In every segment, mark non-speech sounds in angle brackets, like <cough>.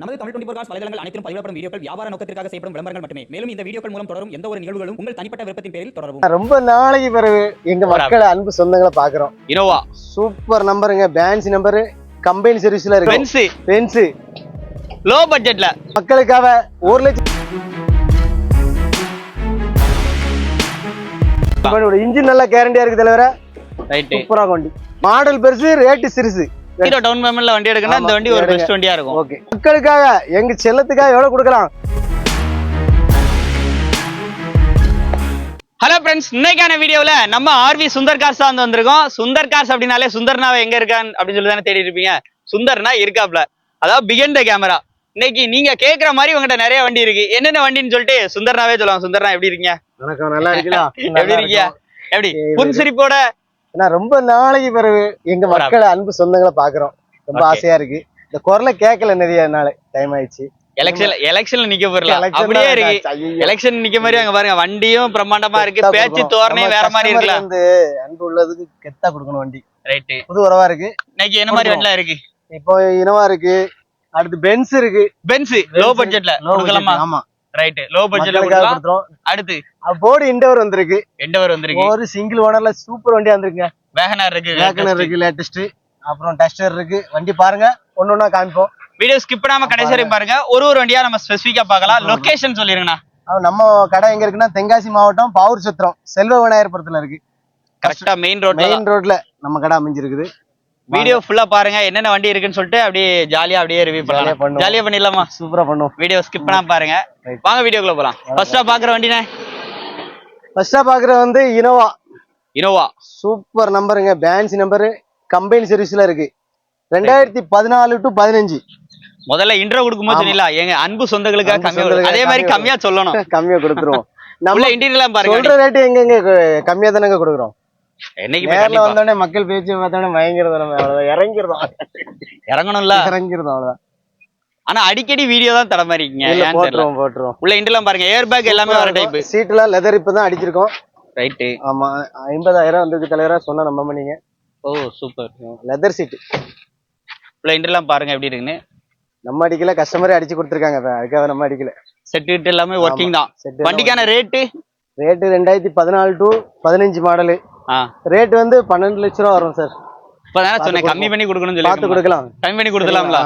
நமது Tamil twenty cos வலைதளங்கள் அனைத்தும் பதிவிடப்படும் வீடியோக்கள் வியாபார நோக்கத்திற்காக செய்யப்படும் விளம்பரங்கள் மட்டுமே. மேலும் இந்த வீடியோக்கள் மூலம் தொடரும் எந்த ஒரு நிகழ்வுகளும் உங்கள் தனிப்பட்ட விருப்பத்தின் பேரில் தொடரவும். ரொம்ப நாளைக்கு பிறகு எங்க மக்கள் அன்பு சொந்தங்களை பாக்குறோம் இனோவா சூப்பர் நம்பருங்க பேன்சி நம்பரு கம்பெனி சர்வீஸ்ல இருக்கு பென்ஸ் பென்ஸ் லோ. பட்ஜெட்ல மக்களுக்காக ஒரு லட்சம் இன்ஜின் நல்லா கேரண்டியா இருக்கு தலைவர. ரைட் சூப்பரா வண்டி மாடல் பெருசு ரேட்டு சிறுசு. ஹீரோ டவுன் பேமெண்ட்ல வண்டி எடுக்கணும் இந்த வண்டி ஒரு. பெஸ்ட் வண்டியா இருக்கும். ஓகே மக்களுக்காக எங்க செல்லத்துக்காக எவ்வளவு கொடுக்கலாம்? ஹலோ ஃப்ரெண்ட்ஸ் இன்னைக்கான வீடியோல நம்ம ஆர்வி சுந்தர் கார்ஸ் தான் வந்து வந்திருக்கோம். சுந்தர் கார்ஸ் அப்படின்னாலே சுந்தர்னாவை எங்க இருக்கான் அப்படின்னு சொல்லி தானே தேடி இருப்பீங்க. சுந்தர்னா இருக்காப்ல. அதாவது பிகன் த கேமரா இன்னைக்கு நீங்க கேக்குற மாதிரி உங்ககிட்ட நிறைய வண்டி இருக்கு. என்னென்ன வண்டின்னு சொல்லிட்டு சுந்தர்னாவே சொல்லுவாங்க சுந்தர்னா எப்படி இருக்கீங்க? வணக்கம் நல்லா இருக்கலாம் <laughs> எப்படி இருக்கீங்க? எப்படி? புன்சிரிப்போட ஏன்னா ரொம்ப நாளைக்கு பிறகு எங்க மக்கள் அன்பு சொந்தங்களை பாக்குறோம் ரொம்ப. ஆசையா இருக்கு. இந்த குரலை கேட்கல நிறைய நாள் டைம் ஆயிடுச்சு. எலெக்ஷன் எலெக்ஷன்ல நிக்க போறல. அப்படியே இருக்கு. எலெக்ஷன் நிக்க மாதிரி அங்க பாருங்க வண்டியும் பிரம்மாண்டமா இருக்கு. பேச்சு. தோரணையும் வேற மாதிரி இருக்குல்ல. வந்து அன்பு உள்ளதுக்கு கெத்தா கொடுக்கணும் வண்டி. ரைட்டு புது உறவா இருக்கு. இன்னைக்கு என்ன மாதிரி வண்டிலாம் இருக்கு? இப்போ இனவா இருக்கு. அடுத்து பென்ஸ் இருக்கு. பென்ஸ் லோ பட்ஜெட்ல கொடுக்கலாமா? ஆமா. ரைட் லோ பட்ஜெட்ல கொடுக்கலாம். அடுத்து? போர்டு இண்டவர் வந்திருக்கு. எண்டவர் வந்திருக்கு. ஒரு சிங்கிள் ஓனர்ல சூப்பர் வண்டியா வந்திருக்குங்க. வேகனார் இருக்கு வேக்கனர் இருக்கு லேட்டஸ்ட் அப்புறம் டஸ்டர் இருக்கு. வண்டி பாருங்க. ஒண்ணா காமிப்போம். வீடியோ ஸ்கிப் பண்ணாம கடைசி வரைக்கும் பாருங்க. ஒரு ஒரு வண்டியா நம்ம ஸ்பெசிஃபிக்கா பார்க்கலாம். லொகேஷன் சொல்லிருங்கண்ணா. நம்ம கடை எங்க இருக்குன்னா தென்காசி மாவட்டம் பாவூர் சத்திரம் செல்வ விநாயகபுரத்துல இருக்கு. கரெக்டா மெயின் ரோட்ல மெயின் ரோட்ல நம்ம கடை அமைஞ்சிருக்குது. வீடியோ ஃபுல்லா பாருங்க. என்னென்ன வண்டி இருக்குன்னு சொல்லிட்டு அப்படியே ஜாலியா அப்படியே ரிவ்யூ பண்ணலாம். ஜாலியா பண்ணிடலாமா? சூப்பரா பண்ணுவோம். வீடியோ ஸ்கிப் பண்ணாம பாருங்க. வாங்க வீடியோக்குள்ள போலாம். ஃபர்ஸ்டா பாக்குற வண்டினே ஃபர்ஸ்டா பாக்குற வந்து இனோவா இனோவா சூப்பர் நம்பருங்க பேன்சி நம்பரு கம்பெனி சர்வீஸ்ல இருக்கு. ரெண்டாயிரத்தி பதினாலு டு பதினஞ்சு. முதல்ல இன்ட்ரோ கொடுக்கும்போது சொன்னீங்களா எங்க அன்பு சொந்தங்களுக்காக கம்மியா அதே மாதிரி கம்மியா சொல்லணும். கம்மியா கொடுத்துருவோம். <laughs> நம்ம இன்டீரியர்லாம் பாருங்க சொல்ற ரேட்டு எங்க எங்க கம்மியா தானங்க கொடுக்குறோம்? நேர்ல வந்தோடனே மக்கள் பேச்சு பார்த்தோடனே மயங்கிறத நம்ம அவ்வளவுதான். இறங்கிறோம் இறங்கணும்ல. இறங்கிறோம் அவ்வளவுதான். ஆனா அடிக்கடி வீடியோ தான் இல்ல, ஏன்னு தெரியல. போட்டுருவோம் போட்டுருவோம். உள்ள இன்டர்லாம் பாருங்க ஏர் பேக் எல்லாமே வர டைப் சீட்லாம் லெதர் இப்பதான் அடிச்சிருக்கோம். ரைட்டு ஆமா ஐம்பதாயிரம் வந்திருக்கு தலைவரா சொன்னா நம்ப பண்ணீங்க. ஓ சூப்பர் லெதர் சீட் உள்ள இன்டர்லாம் பாருங்க எப்படி இருக்குன்னு. நம்ம அடிக்கல கஸ்டமரே அடிச்சு கொடுத்துருக்காங்க. அதுக்காக நம்ம அடிக்கல. செட் கிட் எல்லாமே ஒர்க்கிங் தான். செட் வண்டிக்கான ரேட்டு ரேட்டு ரெண்டாயிரத்தி பதினாலு டு பதினஞ்சு மாடலு ரேட் வந்து பன்னெண்டு லட்ச ரூபா வரும் சார் இப்பதானே சொன்னேன் கம்மி பண்ணி கொடுக்கணும்னு பார்த்து சொல்லி கொடுக்கலாம். கம்மி பண்ணி கொடுத்துலாம்ல.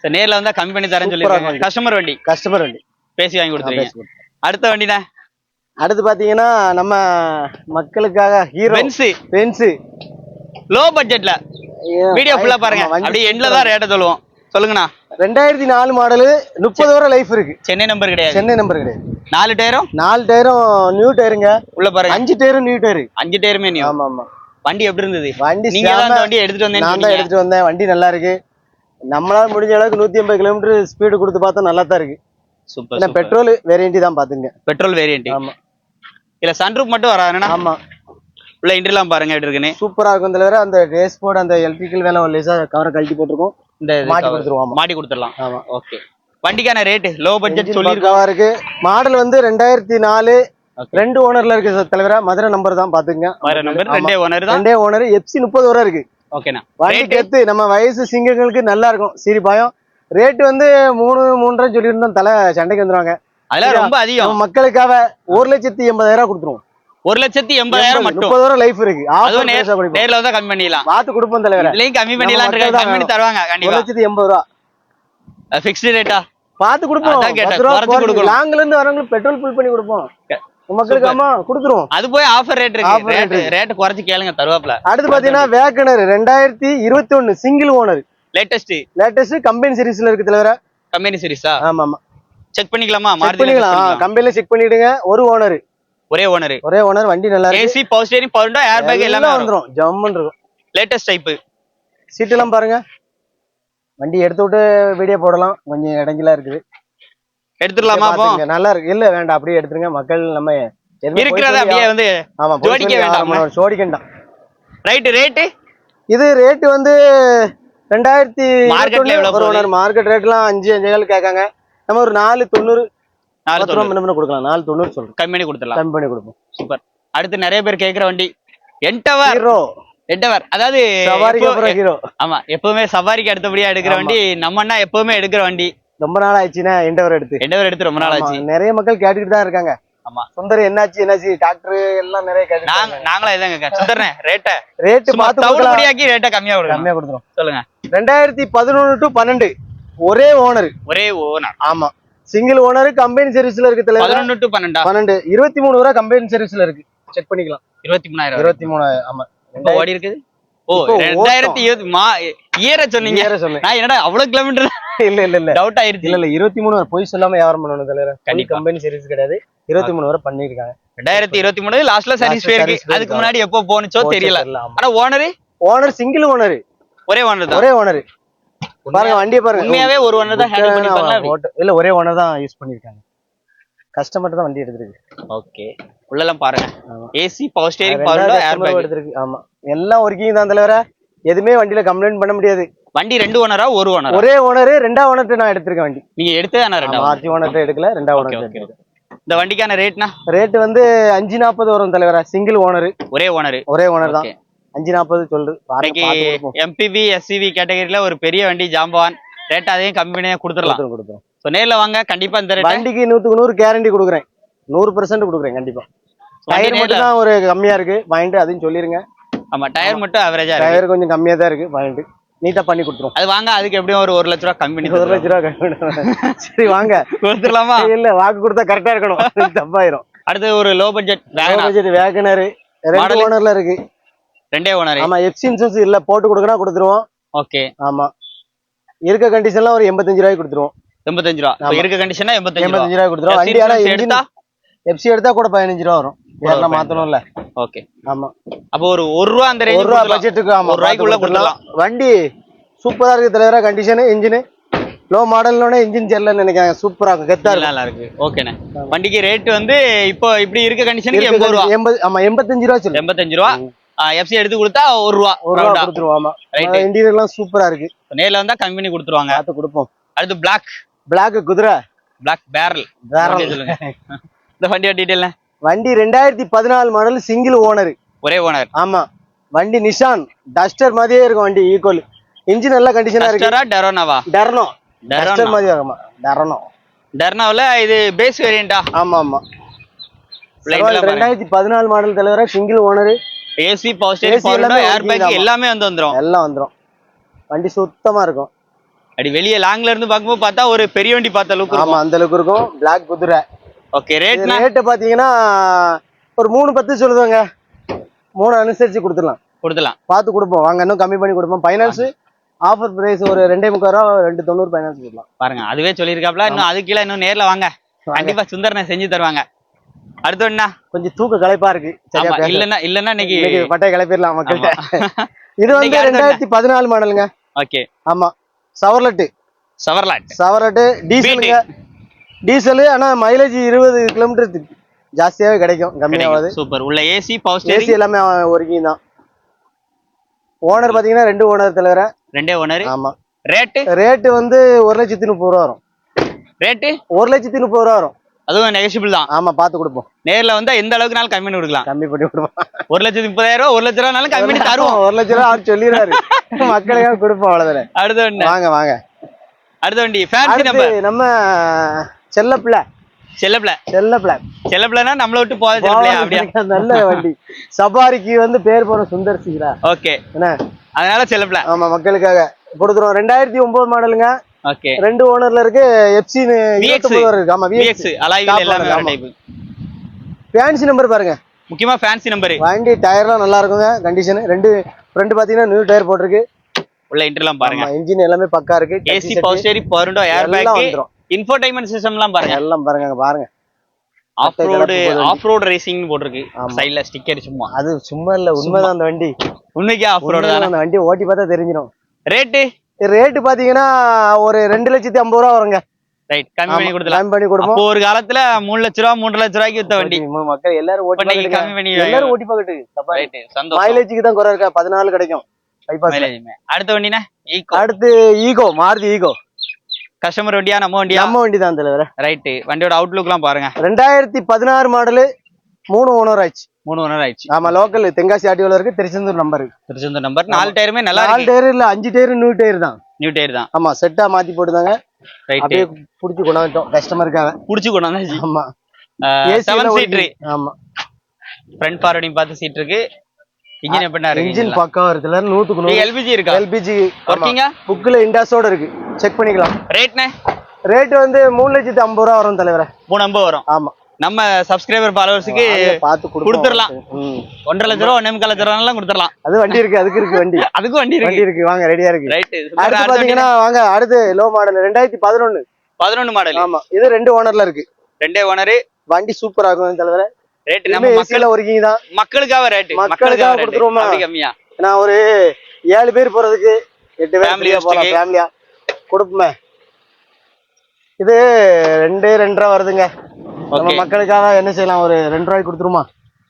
சரி நேர்ல வந்தா கம்மி பண்ணி தரேன்னு சூப்பரா சொல்லி கஸ்டமர் வண்டி. கஸ்டமர் வண்டி. பேசி வாங்கி ஆ, கொடுத்துருவீங்க பேசி கொடுத்து. அடுத்த வண்டினா அடுத்து பாத்தீங்கன்னா நம்ம மக்களுக்காக ஹீரோ பென்ஸ் பென்ஸ் லோ பட்ஜெட்ல வீடியோ ஃபுல்லா பாருங்க. அப்படியே எண்ட்ல தான் ரேட்டை சொல்லுவோம். சொல்லுங்கண்ணா. ரெண்டாயிரத்தி நாலு மாடலு முப்பது வரை லைஃப் இருக்கு. சென்னை நம்பர் கிடையாது. சென்னை நம்பர் கிடையாது. நாலு டயரும் நாலு டயரும் நியூ டயருங்க உள்ள பாருங்க. அஞ்சு டயரும் நியூ டயரு அஞ்சு டயருமே நியூ ஆமா ஆமா வண்டி எப்படி இருந்தது? வண்டி நீங்க தான். வண்டி எடுத்துட்டு நான் தான் வந்தேன் எடுத்துட்டு வந்தேன். வண்டி நல்லா இருக்கு. நம்மளால முடிஞ்ச அளவுக்கு நூத்தி ஐம்பது கிலோமீட்டர் ஸ்பீடு கொடுத்து பார்த்தா நல்லா தான் இருக்கு சூப்பர் பெட்ரோல் வேரியண்டி தான் பாத்துங்க பெட்ரோல் வேரியன்ட் ஆமா. இல்ல சன்ரூப் மட்டும் வராதுன்னா ஆமா. உள்ள இன்டர்லாம் பாருங்க எப்படி இருக்குன்னு. சூப்பரா இருக்கும் தலைவர அந்த ரேஸ் போர்டு அந்த எலக்ட்ரிக்கல் வேலை ஒரு லேசா கவரை கழட்டி போட்டிருக்கோம். இந்த மாட்டி. கொடுத்துருவோம். மாட்டி கொடுத்துடலாம். ஆமா. ஓகே வண்டிக்கான ரேட் லோ பட்ஜெட் பக்காவா இருக்கு. மாடல் வந்து ரெண்டாயிரத்தி நாலு. ரெண்டு ஓனர்ல இருக்கு சார் தலைவரா மதுரை நம்பர் தான் பாத்துங்க வர நம்பர் ரெண்டே ஓனர் தான் ரெண்டே ஓனர் எப்சி முப்பது வரை இருக்கு. ஓகேண்ணா. வண்டி ரேட் கெத்து நம்ம வயசு சிங்கங்களுக்கு நல்லா இருக்கும். சீரிபாயம் ரேட் வந்து மூணு மூன்றரை சொல்லியிருந்தோம் தலை சண்டைக்கு வந்துருவாங்க. அதெல்லாம் ரொம்ப அதிகம். மக்களுக்காக ஒரு லட்சத்தி எண்பதாயிரம் கொடுத்துருவோம். ஒரு லட்சத்தி எண்பதாயிரம் மட்டும். முப்பது வரை லைஃப் இருக்கு. நேர்ல வந்தா கம்மி பண்ணிடலாம். பார்த்து கொடுப்போம் தலைவர. இதுலயும் கம்மி பண்ணிடலாம் தான் கம்மி பண்ணி. தருவாங்க கண்டிப்பா. லட்சத்தி எண்பது ரூபா. ஃபிக்ஸ்டு ரேட்டா பார்த்து கொடுப்போம். ரூபா. லாங்ல இருந்து வரவங்களுக்கு பெட்ரோல் ஃபில் பண்ணி கொடுப்போம். மக்களுக்கு ஆமா கொடுத்துருவோம். அது போய் ஆஃபர் ரேட் இருக்கு. ரேட் ரேட் குறைச்சு கேளுங்க தருவாப்ல அடுத்து பாத்தீங்கன்னா வேக்கனர் ரெண்டாயிரத்தி இருபத்தி ஒண்ணு single owner latest latest company சீரிஸ்ல இருக்கு தலைவர. கம்பெனி சீரிஸா ஆமா ஆமா. செக் பண்ணிக்கலாமா? செக் பண்ணிக்கலாம். கம்பெனில செக் பண்ணிடுங்க. ஒரு ஓனர் ஒரே ஓனர் ஒரே ஓனர் வண்டி நல்லா இருக்கு. AC power steering power window air bag எல்லாமே வந்துரும். ஜம்முன்னு இருக்கும். லேட்டஸ்ட் டைப் சீட் எல்லாம் பாருங்க. வண்டி எடுத்து விட்டு வீடியோ போடலாம். கொஞ்சம் இடைஞ்சலா இருக்குது. எடுத்துடலாமா. நல்லா இருக்கு. இல்ல வேண்டாம். அப்படியே எடுத்துருங்க. மக்கள் நம்ம இருக்கிறத அப்படியே வந்து ஆமா ஜோடிக்க வேண்டாம். ஆமா, சோடிக்கண்டாம் ரைட் ரேட்டு இது ரேட் வந்து ரெண்டாயிரத்தி? ஓனர் மார்க்கெட் ரேட்லாம் அஞ்சு அஞ்சு ஏழு கேட்காங்க. நம்ம ஒரு நாலு தொண்ணூறு நாலு தொண்ணூறு. கொடுக்கலாம். நாலு தொண்ணூறு சொல்றோம் கம்மி பண்ணி கொடுத்துடலாம். கம்மி பண்ணி கொடுப்போம். சூப்பர் அடுத்து நிறைய பேர் கேக்குற வண்டி. என்டவர் ஹீரோ என்டவர் அதாவது சவாரிக்கு ஹீரோ ஆமா எப்பவுமே சவாரிக்கு அடுத்தபடியா எடுக்கிற. வண்டி. நம்ம அண்ணா எப்பவுமே எடுக்கிற வண்டி. ரொம்ப நாள் ஆயிடுச்சுன்னா எண்டவர் எடுத்து. எண்டவர் எடுத்து ரொம்ப நாள் ஆச்சு நிறைய மக்கள் கேட்டுக்கிட்டு தான் இருக்காங்க. ஆமா. சுந்தர் என்னாச்சு என்னாச்சு டாக்டர் எல்லாம் நிறைய கேட்டு நாங்களும் இதாங்க சுந்தரனே ரேட்டை சும்மா பார்த்து தவிடு கொடுக்கலாம். பொடியாக்கி ரேட்டை கம்மியா கொடுங்க கம்மியா கொடுத்துரும். சொல்லுங்க. ரெண்டாயிரத்தி பதினொன்னு டு பன்னெண்டு ஒரே ஓனர் ஒரே ஓனர் ஆமா. சிங்கிள் ஓனர் கம்பெனி சர்வீஸ்ல இருக்கு தலைவர்? பதினொன்னு டு பன்னெண்டா? பன்னெண்டு. இருபத்தி மூணு ரூபா கம்பெனி சர்வீஸ்ல இருக்கு. செக் பண்ணிக்கலாம். இருபத்தி மூணாயிரம் இருபத்தி மூணு ஆமா. ஓடி இருக்குது ஓ ரெண்டாயிரத்தி இருபது மா இயர சொன்னீங்க. சொல்லு நான் என்னடா அவ்வளவு கிலோமீட்டர் இல்ல இல்ல இல்ல. டவுட் ஆயிருச்சு. இல்ல இல்ல இருபத்தி மூணு வரை பொய் சொல்லாம வியாபாரம் பண்ணணும் தலைவர். கண்டிப்பா. கம்பெனி சர்வீஸ் கிடையாது. இருபத்தி மூணு வரை பண்ணிருக்காங்க ரெண்டாயிரத்தி இருபத்தி மூணு லாஸ்ட்ல சர்வீஸ் போயிருக்கு. அதுக்கு. முன்னாடி எப்போ போனுச்சோ தெரியல. ஆனா ஓனரு ஓனர் சிங்கிள் ஓனர் ஒரே ஓனர் தான். ஒரே ஓனர் பாருங்க வண்டியை பாருங்க. உண்மையாவே ஒரு ஓனர் தான் ஹேண்டில் பண்ணிருப்பாங்களா ஓட்டு- இல்ல ஒரே ஓனர் தான் யூஸ் பண்ணிருக்காங்க கஸ்டமர் தான் வண்டி எடுத்திருக்கு. ஓகே உள்ளெல்லாம் பாருங்க. AC power steering power air bag எடுத்திருக்கு. ஆமா. எல்லாம் ஒர்க்கிங் தான் தலைவர. எதுவுமே வண்டியில கம்ப்ளைண்ட் பண்ண முடியாது. வண்டி ரெண்டு ஓனரா ஒரு ஓனரா ஒரே ஓனர் ரெண்டா ஓனர்ட்ட நான் எடுத்திருக்கேன் வண்டி. நீங்க எடுத்தே ஆனா ரெண்டா ஆர்த்தி ஓனர்ட்ட எடுக்கல ரெண்டா ஓகே ஓனர் இந்த வண்டிக்கான ரேட்னா ரேட் வந்து அஞ்சு நாற்பது வரும் தலைவரா சிங்கிள் ஓனர் ஒரே ஓனர் ஒரே ஓனர் தான். அஞ்சு நாற்பது கொடுப்போம். எம்பிவி எஸ்சிவி கேட்டகரியில ஒரு பெரிய வண்டி ஜாம்பவான். ரேட் அதையும் கம்மி பண்ணியே கொடுத்துடலாம். கொடுத்துரும். ஸோ நேர்ல வாங்க கண்டிப்பா இந்த வண்டிக்கு நூத்துக்கு நூறு கேரண்டி கொடுக்குறேன். நூறு பெர்சென்ட் கொடுக்குறேன் கண்டிப்பா. டயர் மட்டும் தான் ஒரு கம்மியா இருக்கு. வாங்கிட்டு அதையும் சொல்லிருங்க. ஆமா டயர் மட்டும் அவரேஜா டயர் கொஞ்சம் கம்மியா தான் இருக்கு வாங்கிட்டு நீட்டா பண்ணி கொடுத்துரும். அது வாங்க அதுக்கு எப்படியும் ஒரு ஒரு லட்ச ரூபா கம்மி பண்ணி ஒரு லட்ச ரூபா கம்மி <laughs> சரி வாங்க. கொடுத்துடலாமா? இல்ல வாக்கு கொடுத்தா கரெக்டா இருக்கணும். <laughs> தப்பாயிரும். அடுத்து ஒரு லோ பட்ஜெட் வேகனா பட்ஜெட் வேகனர் ரெண்டு? ஓனர்ல இருக்கு. ரெண்டே ஓனர் ஆமா எஃப்சி இன்சூரன்ஸ் இல்ல போட்டு கொடுக்கணும் கொடுத்துருவோம். ஓகே ஆமா. இருக்க கண்டிஷன்ல ஒரு எண்பத்தஞ்சு ரூபாய்க்கு கொடுத்துருவோம். எண்பத்தஞ்சு ரூபா. இருக்க கண்டிஷனா எண்பத்தஞ்சு எண்பத்தஞ்சு ரூபாய் கொடுத்துருவோம். வண்டி ஆனா எடுத்தா? எஃப்சி எடுத்தா கூட பதினஞ்சு ரூபா வரும். வேற மாத்தணும்ல. ஓகே ஆமா. அப்போ ஒரு ஒரு ரூபா அந்த ஒரு ரூபா பட்ஜெட்டுக்கு ஆமா ஒரு ரூபாய்க்குள்ள கொடுத்துடலாம். வண்டி சூப்பரா இருக்கு தலைவரா கண்டிஷன் இன்ஜின் லோ மாடல்னோட இன்ஜின் செல்லன்னு நினைக்கிறாங்க சூப்பரா இருக்கும் கெத்தா நல்லா இருக்கு. ஓகேண்ணே வண்டிக்கு ரேட் வந்து இப்போ இப்படி இருக்க கண்டிஷனுக்கு எண்பது ரூபா. இருக்கு, எண்பது ஆமா எண்பத்தஞ்சு ரூபா சொல்லு. எண்பத்தஞ்சு ரூபா. எஃப்சி எடுத்து கொடுத்தா ஒரு ரூபா. ஒரு ரூபா. கொடுத்துருவோம் ஆமா. Right. இன்டீரியர் எல்லாம் சூப்பரா இருக்கு. நேர்ல வந்தா கம்மி பண்ணி கொடுத்துருவாங்க. பார்த்து கொடுப்போம். அடுத்து பிளாக் பிளாக் குதிரை. பிளாக் பேரல் வேற சொல்லுங்க. <laughs> இந்த வண்டியோட டீடைல் வண்டி ரெண்டாயிரத்தி பதினாலு மாடல் சிங்கிள் ஓனர் ஒரே ஓனர் ஆமா. வண்டி நிஷான். டஸ்டர் மாதிரியே இருக்கும் வண்டி ஈக்குவல் இன்ஜின் நல்ல கண்டிஷனா இருக்கு. டெரோனாவா டர்னோ டஸ்டர் மாதிரி ஆகுமா? டர்னோ டெர்னாவில் இது பேஸ் வேரியண்டா ஆமா ஆமா. ரெண்டாயிரத்தி பதினாலு model தலைவர single owner AC power steering air bag. எல்லாமே வந்து வந்துரும். எல்லாம் வந்துரும். வண்டி சுத்தமா இருக்கும். அப்படி வெளியே லாங்ல இருந்து பார்க்கும்போது பார்த்தா ஒரு பெரிய வண்டி பார்த்த அளவுக்கு ஆமா அந்த அளவுக்கு இருக்கும். பிளாக் குதிரை. ஓகே ரேட்னா ரேட்டு பாத்தீங்கன்னா ஒரு மூணு பத்து சொல்லுவாங்க மூணு அனுசரிச்சு கொடுத்துடலாம். கொடுக்கலாம் பார்த்து கொடுப்போம். வாங்க இன்னும் கம்மி பண்ணி கொடுப்போம். ஃபைனான்ஸ் ஆஃபர் பிரைஸ் ஒரு ரெண்டே முக்கால் ரூபா ரெண்டு தொண்ணூறு ஃபைனான்ஸ் கொடுக்கலாம். பாருங்க அதுவே சொல்லியிருக்காப்ல இன்னும் அது கீழே இன்னும் நேர்ல வாங்க. கண்டிப்பா சுந்தரனை செஞ்சு தருவாங்க. அடுத்து என்ன? கொஞ்சம் தூக்க களைப்பா இருக்கு. இல்லன்னா இல்லன்னா இன்னைக்கு பட்டைய கிளப்பிடலாம் மக்கள்கிட்ட <laughs> இது வந்து? ரெண்டாயிரத்தி பதினாலு மாடலுங்க ஓகே ஆமா. சவர்லெட்டு. சவர்லாட் சவரட்டு டீசலுங்க டீசலு ஆனா மைலேஜ் இருபது கிலோமீட்டர் ஜாஸ்தியாவே கிடைக்கும் கம்மியாகாது சூப்பர். உள்ள ஏசி பவர் ஏசி எல்லாமே ஒர்க்கிங் தான். ஓனர் பாத்தீங்கன்னா ரெண்டு ஓனர் தலைவர? ரெண்டே ஓனர் ஆமா. ரேட்டு ரேட்டு வந்து ஒரு லட்சத்தி முப்பது ரூபா வரும். ரேட்டு ஒரு லட்சத்தி முப்பது ரூபா வரும். அதுவும் நெகஷிபிள் தான். ஆமா பார்த்து கொடுப்போம். நேர்ல வந்தா எந்த அளவுக்குனாலும் கம்மி பண்ணி கொடுக்கலாம்? கம்மி பண்ணி கொடுப்போம். ஒரு லட்சத்தி முப்பதாயிரம் ரூபா ஒரு லட்ச ரூபானாலும் கம்மி பண்ணி தருவோம். ஒரு லட்ச ரூபா அவர் சொல்லிடுறாரு. மக்களுக்காக கொடுப்போம் அவ்வளவுதானே. அடுத்த வண்டி. வாங்க வாங்க. அடுத்த வண்டி. ஃபேன்சி நம்ம செல்லப்பிள்ளை. செல்லப்பிள்ள. செல்லப்பிள்ளை. செல்லப்பிள்ளனா நம்மள விட்டு போத செல்லப்பிள்ளையா? அப்படியா? நல்ல வண்டி. சபாரிக்கு வந்து பேர் போற சுந்தர் சிங்கரா ஓகே. என்ன? அதனால செல்லப்பிள்ள. ஆமா மக்களுக்காக. கொடுத்துருவோம். ரெண்டாயிரத்தி ஒன்பது மாடலுங்க. ஓகே. ரெண்டு ஓனர்ல இருக்கு வரை இருக்கு. ஆமா விஎக்ஸ் அலாய்வில் எல்லாமே ஃபேன்சி நம்பர் பாருங்க. முக்கியமா ஃபேன்சி நம்பர் வண்டி டயர்லாம் நல்லா இருக்குங்க. கண்டிஷன் ரெண்டு ஃப்ரண்ட் பாத்தீங்கன்னா நியூ டயர் போட்டிருக்கு. உள்ள இன்டர்லாம் பாருங்க. இன்ஜின் எல்லாமே பக்கா இருக்கு. AC power steering power window air bag வந்துரும். இன்ஃபோடைன்மெண்ட் சிஸ்டம்லாம் பாருங்க. எல்லாம் பாருங்க பாருங்க. Off road. Off road racing போட்டிருக்கு. சைடுல ஸ்டிக்கர் சும்மா. அது சும்மா இல்ல உண்மைதான் அந்த வண்டி. உண்மைக்கே ஆஃப் ரோடு அந்த வண்டி ஓட்டி பார்த்தா தெரிஞ்சிடும். ரேட்டு ரேட்டு பாத்தீங்கன்னா ஒரு ரெண்டு லட்சத்தி ஐம்பது ரூபா வருங்க. ரைட் கம்மி பண்ணி கம்மி பண்ணி கொடுப்போம். ஒரு காலத்துல மூணு லட்ச ரூபா மூன்று லட்ச ரூபாய்க்கு வித்த வண்டி. மக்கள் எல்லாரும் ஓட்டி பார்க்கட்டுங்க. கம்மி பண்ணி எல்லாரும் ஓட்டி. ரைட் சந்தோஷம். மைலேஜுக்கு தான் குறை இருக்கா? பதினாலு கிடைக்கும். அடுத்த வண்டினா ஈகோ அடுத்து ஈகோ மாருதி ஈகோ கஸ்டமர் வண்டியா? நம்ம வண்டியா? நம்ம வண்டி தான் தலைவர். ரைட் வண்டியோட அவுட்லுக்லாம் பாருங்க. ரெண்டாயிரத்தி பதினாறு மாடலு மூணு ஓனர் ஆயிடுச்சு. மூணு ஒன்று ஆயிடுச்சு. ஆமா லோக்கல் தென்காசி ஆட்டியோல இருக்கு திருச்செந்தூர் நம்பர் திருச்செந்தூர் நம்பர் நாலு டயருமே நல்லா நாலு டயர் இல்ல அஞ்சு டயர் நியூ டயர் தான். நியூ டயர் தான். ஆமா செட்டா மாத்தி போட்டுதாங்க. அப்படியே புடிச்சு கொண்டாந்துட்டோம் கஸ்டமருக்காக புடிச்சு கொண்டாந்து ஆமா. செவன் சீட்ரு ஆமா. ஃப்ரண்ட் ஃபார்வர்டிங் பார்த்து சீட் இருக்கு இன்ஜின் எப்படின்னா இன்ஜின் பக்காவா இருக்குல்ல நூத்துக்கு நூறு. எல்பிஜி இருக்கா? எல்பிஜி ஒர்க்கிங்கா புக்ல இண்டாஸோட இருக்கு. செக் பண்ணிக்கலாம். ரேட்னே ரேட் வந்து மூணு லட்சத்தி ஐம்பது ரூபா வரும் தலைவரே. மூணு ஐம்பது வரும். ஆமா. நம்ம சப்ஸ்கிரைபர் ஃபாலோவர்ஸுக்கு பார்த்து. கொடுத்துடலாம். ஒன்றரை லட்ச ரூபா ஒன்னே முக்கால் லட்ச ரூபாலாம் கொடுத்துடலாம். அது வண்டி இருக்கு அதுக்கு இருக்கு வண்டி. <laughs> அதுக்கும் வண்டி வண்டி இருக்கு இருக்கு வாங்க ரெடியா இருக்கு. ரைட் அடுத்து பாத்தீங்கன்னா வாங்க அடுத்து லோ மாடல் ரெண்டாயிரத்தி பதினொன்னு. பதினொன்னு மாடல் ஆமா இது ரெண்டு ஓனர்ல இருக்கு. ரெண்டே ஓனரு வண்டி சூப்பரா இருக்கும் தலைவரே. ரேட் நம்ம மக்கள் ஏசியில ஒர்க்கிங் தான். மக்களுக்காக ரேட் மக்களுக்காக கொடுத்துருவோமா? அப்படி கம்மியா? நான் ஒரு ஏழு பேர் போறதுக்கு எட்டு போலாம் use-க்கு. ஃபேமிலியா கொடுப்போமே. இது ரெண்டு ரெண்டரை வருதுங்க. நம்ம. மக்களுக்காக என்ன செய்யலாம்? ஒரு ரெண்டு ரூபாய்க்கு கொடுத்துருமா?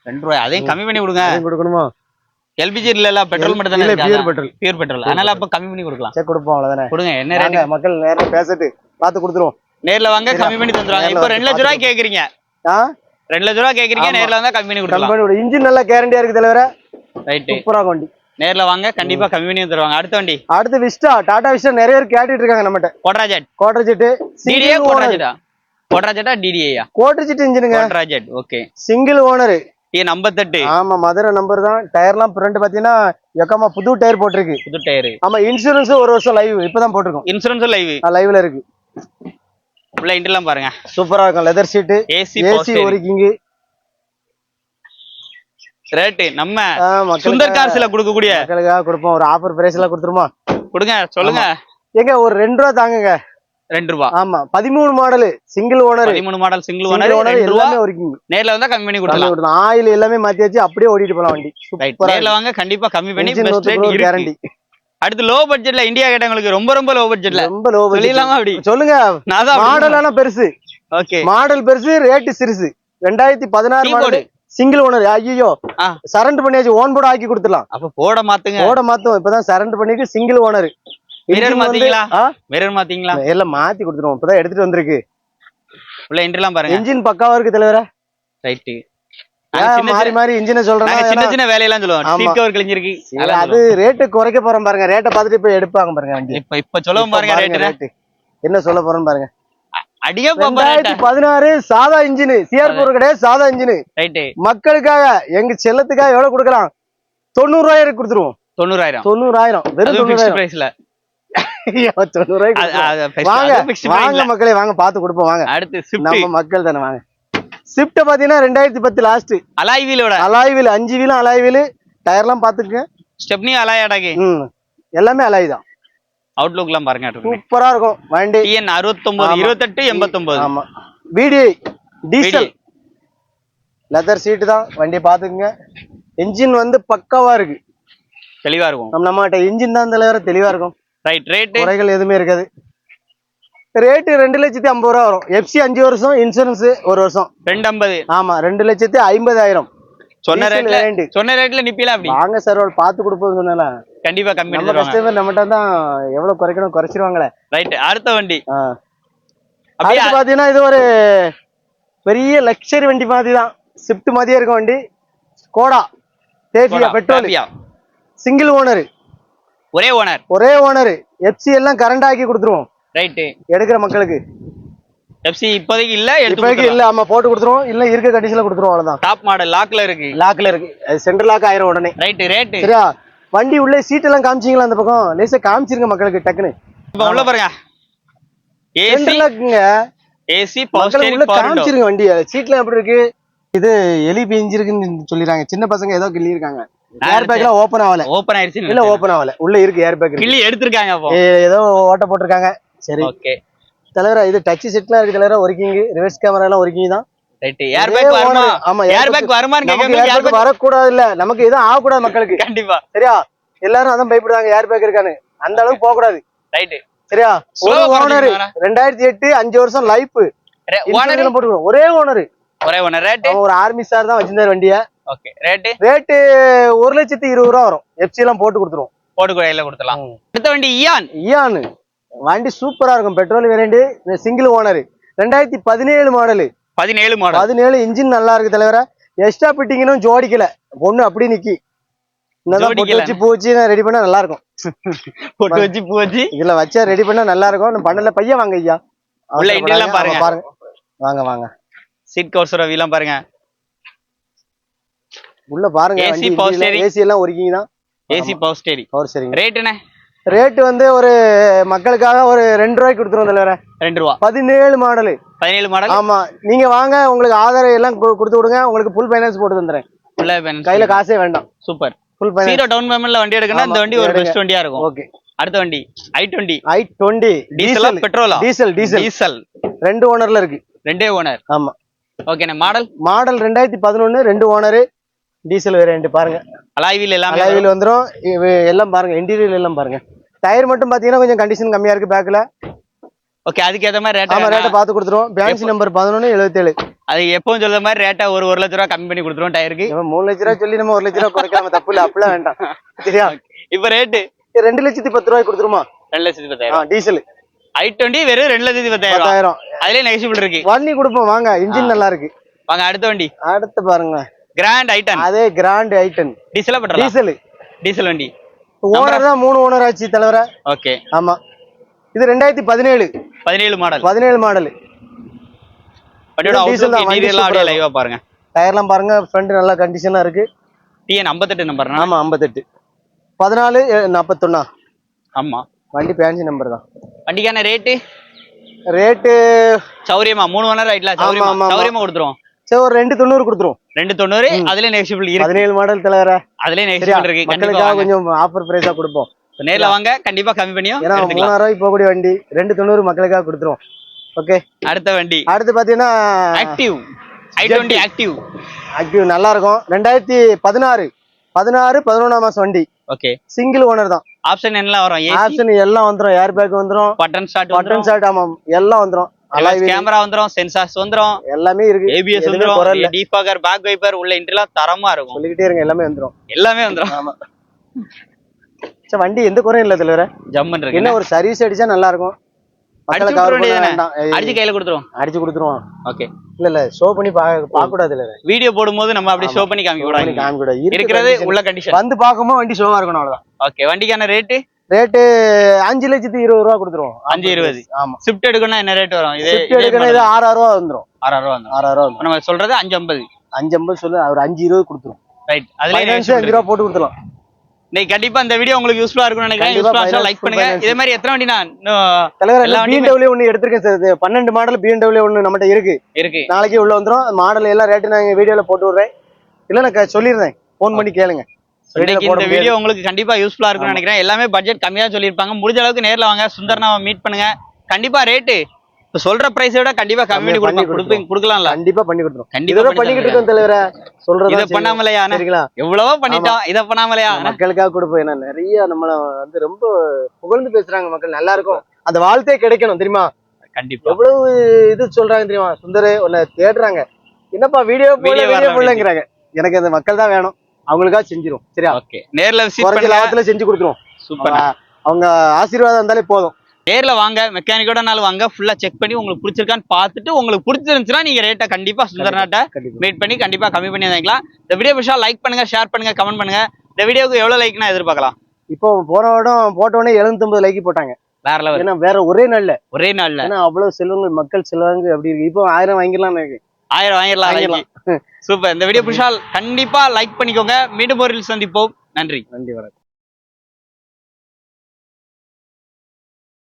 ரெண்டு ரூபாய். அதையும் கம்மி பண்ணி கொடுங்க. கொடுக்கணுமா? எல்பிஜி இல்ல பெட்ரோல் மட்டும் தானே pure petrol. பியூர் பெட்ரோல் அதனால அப்ப கம்மி பண்ணி கொடுக்கலாம். சரி கொடுப்போம் அவ்வளவுதானே. கொடுங்க என்ன ரேட் மக்கள் நேரில் பேசிட்டு பார்த்து கொடுத்துருவோம். நேர்ல வாங்க கம்மி பண்ணி தந்துருவாங்க. இப்போ ரெண்டு லட்ச ரூபாய் கேக்குறீங்க. ஆ? ரெண்டு லட்ச ரூபாய் கேக்குறீங்க. நேர்ல வந்தா கம்மி பண்ணி கொடுக்கலாம். இன்ஜின் நல்லா கேரண்டியா இருக்கு தலைவரே. ரைட் சூப்பரா வண்டி நேர்ல வாங்க கண்டிப்பா கம்மி பண்ணி தருவாங்க அடுத்த வண்டி. அடுத்து விஸ்டா டாடா விஸ்டா நிறைய பேர் கேட்டுட்டு இருக்காங்க நம்மகிட்ட. கோட்ராஜெட் கோட்டர் ஜெட்டு டிடிஏ கோட்ராஜெட்டா கோட்ராஜெட்டா டிடிஏயா கோட்டர் ஜெட் இன்ஜினுங்க கோட்ராஜெட் ஓகே சிங்கிள் ஓனர் ஏன் ஐம்பத்தெட்டு ஆமா மதுரை நம்பர் தான். டயர்லாம் ஃப்ரண்ட் பாத்தீங்கன்னா எக்கமா புது டயர் போட்டிருக்கு. புது டயரு ஆமா இன்சூரன்ஸ் ஒரு வருஷம் லைவ் இப்பதான் போட்டிருக்கோம். இன்சூரன்ஸ் லைவ் லைவ்ல இருக்கு. உள்ள இன்டெல்லாம் பாருங்க. சூப்பரா இருக்கும். Leather seat AC AC working rate நம்ம சுந்தர் கார்ஸ்ல கொடுக்கக்கூடிய. மக்களுக்காக கொடுப்போம். ஒரு ஆஃபர் பிரைஸ் எல்லாம் கொடுத்துருமா? கொடுங்க சொல்லுங்க. எங்க ஒரு ரெண்டு ரூபா தாங்குங்க. ரெண்டு ரூபா. ஆமா. பதிமூணு மாடல் சிங்கிள் ஓனர் பதிமூணு மாடல் சிங்கிள் ஓனர் ஓனர் எல்லாமே ஒர்க்கிங் நேர்ல வந்தா கம்மி பண்ணி கொடுக்கலாம். ஆயில் எல்லாமே மாத்தியாச்சு அப்படியே ஓடிட்டு போலாம் வண்டி. நேர்ல வாங்க கண்டிப்பா கம்மி பண்ணி பெஸ்ட் கேரண்டி அடுத்து லோ பட்ஜெட்ல இந்தியா கேட்டவங்களுக்கு ரொம்ப ரொம்ப லோ பட்ஜெட்ல ரொம்ப லோ சொல்லிடலாமா அப்படி? சொல்லுங்க. மாடல் ஆனா பெருசு. ஓகே மாடல் பெருசு ரேட்டு சிறுசு. ரெண்டாயிரத்தி பதினாறு. மாடல் சிங்கிள் ஓனர் ஐயோ ஆ. சரண்டர் பண்ணியாச்சு ஓன் போர்டு ஆக்கி கொடுத்துடலாம். அப்ப போட மாத்துங்க. ஓட மாத்தோம் இப்பதான் சரண்டர் பண்ணிருக்கு சிங்கிள் ஓனர் மிரர் மாத்தீங்களா? மிரர் மாத்தீங்களா? எல்லாம் மாத்தி கொடுத்துருவோம். இப்பதான் எடுத்துட்டு வந்திருக்கு. உள்ள இன்டர்லாம் பாருங்க. இன்ஜின் பக்காவா இருக்கு தலைவர? ரைட் மாறி மாறி இன்ஜினை சொல்றேன் சின்ன சின்ன வேலையெல்லாம் சொல்லுவோம். ஆமா. சீட் கவர் கிழிஞ்சிருக்கு அதெல்லாம் அது ரேட்டு குறைக்க போறோம் பாருங்க. ரேட்டை பார்த்துட்டு இப்ப எடுப்பாங்க பாருங்க வண்டி. இப்ப இப்ப சொல்லவும் பாருங்க ரேட்டு. என்ன சொல்ல போறோம் பாருங்க. அடியே பதினாறு சாதா இன்ஜின். கிடையாது சாதா இன்ஜின். மக்களுக்காக எங்க செல்லத்துக்காக எவ்வளவு கொடுக்கலாம்? தொண்ணூறு ரூபாயிரம் கொடுத்துருவோம். தொண்ணூறாயிரம். தொண்ணூறாயிரம். வெறும் தொண்ணூறாயிரம். பிரைஸ்ல தொண்ணூறு ரூபாய்க்கு கொடுத்துருவோம். வாங்க வாங்க மக்களே வாங்க பார்த்து கொடுப்போம் வாங்க. அடுத்து நம்ம மக்கள் தானே வாங்க. ஸ்விஃப்ட் பாத்தீங்கன்னா ரெண்டாயிரத்தி பத்து லாஸ்ட் அலாய் வீலோட அலாய் வீல் அஞ்சு வீலும் அலாய் வீல் டயர்லாம் பாத்துக்கங்க ஸ்டெப்னி அலாய் அடாகி. ம். எல்லாமே அலாய் தான். அவுட்லுக்லாம் பாருங்க சூப்பரா இருக்கும். வண்டி. டிஎன் அறுபத்தொன்பது. இருபத்தெட்டு எண்பத்தொன்பது ஆமா. பிடி டீசல் லெதர் சீட்டு தான். வண்டி பாத்துக்கங்க என்ஜின் வந்து பக்காவா இருக்கு. தெளிவா இருக்கும். நம்ம நம்மகிட்ட இன்ஜின் தான் தலைவர தெளிவா இருக்கும். ரைட் ரேட்டு குறைகள் எதுவுமே இருக்காது. ரேட்டு ரெண்டு லட்சத்தி ஐம்பது ரூபா வரும். எஃப்சி அஞ்சு வருஷம் இன்சூரன்ஸ் ஒரு வருஷம். ரெண்டு ஐம்பது. ஆமா ரெண்டு லட்சத்தி ஐம்பதாயிரம். சொன்ன ரேட்ல. சொன்ன ரேட்ல நிப்பீல அப்படி? வாங்க சார் பார்த்து கொடுப்போம் சொன்னால. கண்டிப்பா கம்மி நம்ம கஸ்டமர் நம்மகிட்ட தான் எவ்வளவு குறைக்கணும் குறைச்சிருவாங்களே. ரைட் அடுத்த வண்டி. அடுத்து பாத்தீங்கன்னா இது ஒரு பெரிய லக்ஸரி வண்டி மாதிரி தான் ஸ்விஃப்ட் மாதிரியே இருக்கும் வண்டி. ஸ்கோடா தேசியா பெட்ரோல். சிங்கிள் ஓனர் ஒரே ஓனர் ஒரே ஓனர் எஃப்சி எல்லாம் கரண்ட் ஆக்கி கொடுத்துருவோம். ரைட்டு எடுக்கிற மக்களுக்கு. எஃப்சி இப்போதைக்கு இல்ல இப்போதைக்கு இல்ல ஆமா போட்டு கொடுத்துருவோம். இல்ல இருக்க கண்டிஷன்ல கொடுத்துருவோம் அவ்வளவுதான். டாப் மாடல் லாக்ல இருக்கு. லாக்ல இருக்கு. சென்ட்ரல் லாக் ஆயிரும் உடனே. ரைட்டு ரேட்டு சரியா? வண்டி உள்ள சீட் எல்லாம் காமிச்சீங்களா அந்த பக்கம்? லேசா காமிச்சிருங்க மக்களுக்கு டக்குன்னு. இப்ப உள்ள பாருங்க. ஏசி லாக்குங்க ஏசி பவர் உள்ள காமிச்சிருங்க வண்டி சீட்ல எப்படி இருக்கு? இது எலி பிஞ்சிருக்குன்னு சொல்லிடுறாங்க. சின்ன பசங்க ஏதோ கிள்ளி இருக்காங்க. ஏர் பேக் எல்லாம் ஓபன் ஆகல. ஓபன் ஆயிருச்சு இல்ல ஓபன் ஆகல. உள்ள இருக்கு ஏர் பேக் கிள்ளி எடுத்திருக்காங்க ஏதோ ஓட்ட போட்டிருக்காங்க. சரி. ஓகே. தலைவரா இது டச் செட்லாம் இருக்கு தலைவரா ஒர்க்கிங் ரிவர்ஸ் கேமரா எல்லாம் ஒர்க்கிங் தான். ரைட் ஏர் பேக் வருமா. ஆமா ஏர் பேக் வருமான்னு கேட்காம ஏர் பேக் வரக்கூடாது இல்ல நமக்கு எதுவும் ஆகக்கூடாது மக்களுக்கு. கண்டிப்பா. சரியா? எல்லாரும் அதான் பயப்படுவாங்க ஏர் பேக் இருக்கான்னு. அந்த அளவுக்கு போக கூடாது ரைட் சரியா? ஒரு ஓனர் குறைச்சிக்கணும். ரெண்டாயிரத்தி எட்டு அஞ்சு வருஷம் லைஃப் ஓனர் போட்டுக்கணும். ஒரே ஓனர். ஒரே ஓனர். அவன் ஒரு ஆர்மி ஸ்டார் தான் வச்சிருந்தாரு வண்டிய. ஓகே ரேட்டு ரேட்டு ஒரு லட்சத்தி இருபது ரூபா வரும். எஃப்சி எல்லாம் போட்டு கொடுத்துருவோம். போட்டு கொடுத்துலாம் அடுத்த வண்டி இயான் இயான் வண்டி சூப்பரா இருக்கும். பெட்ரோல் வேரியண்ட் சிங்கிள் ஓனர் ரெண்டாயிரத்தி பதினேழு மாடலு பதினேழு மாடல் பதினேழு இன்ஜின் நல்லா இருக்கு தலைவர. எக்ஸ்ட்ரா பிட்டிங்கனும் ஜோடிக்கல. ஒண்ணு அப்படி நிக்கி. பொட்டு. வச்சு பூ வச்சு ரெடி பண்ணா நல்லா இருக்கும். பொட்டு வச்சு பூ வச்சு இதுல வச்சா ரெடி பண்ணா நல்லா இருக்கும். பண்ணல பையன் வாங்க ஐயா. உள்ள பாருங்க. பாருங்க. வாங்க வாங்க. சீட் கவர்ஸ் ரவிலாம் பாருங்க. உள்ள பாருங்க power steering. ஏசி எல்லாம் ஒர்க்கிங் தான் ஏசி பவர் பவர் சரிங்க ரேட் என்ன? ரேட் வந்து ஒரு மக்களுக்காக ஒரு ரெண்டு ரூபாய்க்கு கொடுத்துருவோம் தலைவர. ரெண்டு ரூபா. பதினேழு மாடலு. பதினேழு மாடல்? ஆமா. நீங்க வாங்க உங்களுக்கு ஆதார் எல்லாம் கொடுத்து விடுங்க. உங்களுக்கு ஃபுல் ஃபைனான்ஸ் போட்டு தந்துறேன். கையில காசே வேண்டாம். சூப்பர். ஃபுல் ஃபைனான்ஸ் டவுன் பேமெண்ட்ல வண்டி எடுக்கணும் இந்த வண்டி ஒரு. பெஸ்ட் வண்டியா இருக்கும். ஓகே. அடுத்த வண்டி ஐ டுவெண்ட்டி ஐ டுவெண்ட்டி டீசலா பெட்ரோலா டீசல் டீசல் டீசல் ரெண்டு ஓனர்ல இருக்கு. ரெண்டே ஓனர். ஆமா. ஓகேண்ணே மாடல்? மாடல் ரெண்டாயிரத்தி பதினொன்னு ரெண்டு ஓனரு. டீசல் வேரியன்ட் பாருங்க. அலாய்வில் எல்லாமே அலைவில் வந்துரும். இவ- எல்லாம் பாருங்க. இன்டீரியர் எல்லாம் பாருங்க. டயர் மட்டும் பாத்தீங்கன்னா கொஞ்சம் கண்டிஷன் கம்மியா இருக்கு பேக்ல ஓகே அதுக்கு ஏத்த மாதிரி ஆமா ரேட்டா பார்த்து கொடுத்துருவோம். பேங்க் நம்பர் பதினொன்னு எழுபத்தேழு அது எப்பவும் சொல்ற மாதிரி ரேட்டா ஒரு ஒரு லட்ச ரூபா கம்மி பண்ணி கொடுத்துருவோம் டயருக்கு நம்ம மூணு லட்ச ரூபா சொல்லி நம்ம ஒரு லட்ச ரூபா குறைக்காம தப்பு இல்ல அப்படிலாம் வேண்டாம். சரியா? இப்ப ரேட்டு ரெண்டு லட்சத்தி பத்து ரூபாய் கொடுத்துருமா? ரெண்டு லட்சத்தி பத்தாயிரம். டீசல் ஐ டுவெண்ட்டி வெறும் ரெண்டு லட்சத்தி பத்தாயிரம். அதுலயே நெகசிபிள் இருக்கு. வண்டி கொடுப்போம் வாங்க. இன்ஜின் நல்லா இருக்கு. வாங்க அடுத்த வண்டி. அடுத்து பாருங்க. கிராண்ட் ஐட்டன் அதே கிராண்ட் ஐட்டன் டீசலா டீசல் டீசல் வண்டி. ஓனர் தான் மூணு ஓனர் ஆச்சு தலைவர. ஓகே. ஆமா. இது ரெண்டாயிரத்தி பதினேழு. பதினேழு மாடல் பதினேழு மாடல் வண்டியோட பாருங்க. டயர்லாம் பாருங்க ஃப்ரண்ட் நல்ல கண்டிஷனா இருக்கு. டிஎன் ஐம்பத்தெட்டு நம்பர் ஆமா ஐம்பத்தெட்டு. பதினாலு நாற்பத்தொன்னா ஆமா. வண்டி பேன்சி நம்பர் தான். வண்டிக்கான ரேட்டு ரேட்டு சௌரியமா மூணு மணி நேரம் ஆயிட்டல சௌரியமா. சௌரியமா கொடுத்துருவோம். சரி ஒரு ரெண்டு தொண்ணூறு கொடுத்துருவோம். ரெண்டு தொண்ணூறு அதுல இருக்கு. பதினேழு மாடல் தலைவர? இருக்கு. மக்களுக்காக வாங்க. கொஞ்சம் ஆஃபர் பிரைஸா கொடுப்போம். நேர்ல வாங்க. கண்டிப்பா கம்மி பண்ணியும் ஏன்னா மூணாயிரம் போகக்கூடிய வண்டி ரெண்டு தொண்ணூறு மக்களுக்காக கொடுத்துருவோம். ஓகே அடுத்த வண்டி. அடுத்து பாத்தீங்கன்னா active I twenty active active நல்லா இருக்கும் ரெண்டாயிரத்தி பதினாறு. பதினாறு பதினொன்றாம் மாசம் வண்டி. ஓகே சிங்கிள் ஓனர் தான். ஆப்ஷன் என்ன வரும்? ஆப்ஷன் எல்லாம் வந்துரும். ஏர் பேக் வந்துரும் பட்டன் ஸ்டார்ட் பட்டன் ஆமாம். எல்லாம் வந்துரும். கேமரா வந்துரும் சென்சார்ஸ் வந்துரும். எல்லாமே இருக்கு. ஏபிஎஸ். வந்துரும் டீஃபாகர் பேக் வைப்பர் உள்ள இன்டர்லாம் தரமா இருக்கும். சொல்லிக்கிட்டே இருங்க எல்லாமே வந்துரும். எல்லாமே வந்துரும். ஆமா. சரி வண்டி எந்த குறையும் இல்ல தலைவர. ஜம்மன் இருக்கு என்ன? ஒரு சர்வீஸ் அடிச்சா நல்லா இருக்கும் அடிச்சு கையில கொடுத்துருவோம். அடிச்சு கொடுத்துருவோம். ஓகே இல்ல இல்ல ஷோ பண்ணி பார்க்க கூடாது இல்ல வீடியோ போடும்போது நம்ம அப்படியே ஷோ பண்ணி காமிக்க கூடாது. காமிக்க கூடாது. இருக்கு இருக்கிறது. உள்ள கண்டிஷன் வந்து பார்க்கும்போது வண்டி ஷோவா இருக்கணும் அவ்வளவுதான். ஓகே வண்டிக்கான ரேட்டு ரேட்டு அஞ்சு லட்சத்தி இருபது ரூபா கொடுத்துருவோம். அஞ்சு இருபது. ஆமா. ஸ்விஃப்ட் எடுக்கணும்னா என்ன ரேட் வரும்? இதே எடுக்கணும் இது ஆறாயிரம் ரூபா வந்துரும். ஆறாயிரம் ரூபா ஆறாயிரம் ரூபா நம்ம சொல்றது அஞ்சு ஐம்பது அஞ்சு ஐம்பது சொல்லு ஒரு அஞ்சு இருபது கொடுத்துரும். ரைட் அதுல அஞ்சு ரூபா போட்டு கொடுத்துலாம் இன்னைக்கு கண்டிப்பா இந்த வீடியோ உங்களுக்கு யூஸ்ஃபுல்லா இருக்கும்னு நினைக்கிறேன். யூஸ்ஃபுல்லா லைக் பண்ணுங்க. இதே மாதிரி எத்தனை வண்டி நான் தலைவர் எல்லா பிஎன்டபிள்யூ ஒன்று எடுத்திருக்கேன் சார் பன்னெண்டு மாடல் பிஎன்டபிள்யூ ஒன்று நம்மகிட்ட இருக்கு. இருக்கு. நாளைக்கு உள்ள வந்துரும். மாடல் எல்லாம் ரேட்டு நான் வீடியோல போட்டு விடுறேன். இல்ல நான் சொல்லிடுறேன் ஃபோன் பண்ணி கேளுங்க. இன்னைக்கு இந்த. வீடியோ உங்களுக்கு கண்டிப்பா யூஸ்ஃபுல்லா இருக்கும்னு நினைக்கிறேன். எல்லாமே பட்ஜெட் கம்மியா சொல்லியிருப்பாங்க. முடிஞ்ச அளவுக்கு நேர்ல வாங்க. சுந்தர்னாவை மீட் பண்ணுங்க. கண்டிப்பா ரேட்டு சொல்ற பிரைஸை விட கண்டிப்பா கம்மி பண்ணி கொடுப்பீங்க கொடுக்கலாம்ல. கண்டிப்பா பண்ணி கொடுத்துரும் கண்டிப்பா பண்ணிக்கிட்டு. இருக்கோம் தலைவர. சொல்றதா இத. பண்ணாமலையா? எவ்வளவோ பண்ணிட்டோம் இத பண்ணாமலையா? மக்களுக்காக கொடுப்போம். ஏன்னா நிறைய நம்மள வந்து ரொம்ப புகழ்ந்து பேசுறாங்க மக்கள். நல்லா இருக்கும். அந்த வாழ்த்தே கிடைக்கணும் தெரியுமா? கண்டிப்பா. எவ்வளவு இது சொல்றாங்க தெரியுமா? சுந்தரே உன்னை தேடுறாங்க. என்னப்பா வீடியோ போடலங்கிறாங்க. எனக்கு அந்த மக்கள் தான் வேணும். அவங்களுக்காக செஞ்சிரும் சரியா? ஓகே. நேர்ல குறைஞ்ச லாபத்துல செஞ்சு கொடுத்துருவோம் சூப்பர். அவ- அவங்க ஆசீர்வாதம் இருந்தாலே போதும். நேர்ல வாங்க மெக்கானிக்கோட நாள் வாங்க ஃபுல்லா செக் பண்ணி உங்களுக்கு பிடிச்சிருக்கான்னு பார்த்துட்டு உங்களுக்கு பிடிச்சிருந்துச்சுன்னா நீங்க ரேட்டை கண்டிப்பா சுந்தரநாட்டை மீட் பண்ணி கண்டிப்பா கம்மி பண்ணி வாங்கிக்கலாம். இந்த வீடியோ பிடிச்சா லைக் பண்ணுங்க ஷேர் பண்ணுங்க கமெண்ட் பண்ணுங்க. இந்த வீடியோக்கு எவ்வளவு லைக்னா எதிர்பார்க்கலாம்? இப்போ போன இடம் போட்ட உடனே எழுநூத்தொன்பது லைக் போட்டாங்க. வேற லெவல் ஏன்னா வேற ஒரே நாள்ல. ஒரே நாள்ல. ஏன்னா அவ்வளவு செல்வங்கள் மக்கள் செல்வாங்க அப்படி இருக்கு. இப்போ ஆயிரம் வாங்கிடலாம் ஆயிரம் வாங்கிடலாம் வாங்கிடலாம். சூப்பர். இந்த வீடியோ பிடிச்சா கண்டிப்பா லைக் பண்ணிக்கோங்க. மீண்டும் ஒரு சந்திப்போம். நன்றி. நன்றி வணக்கம்.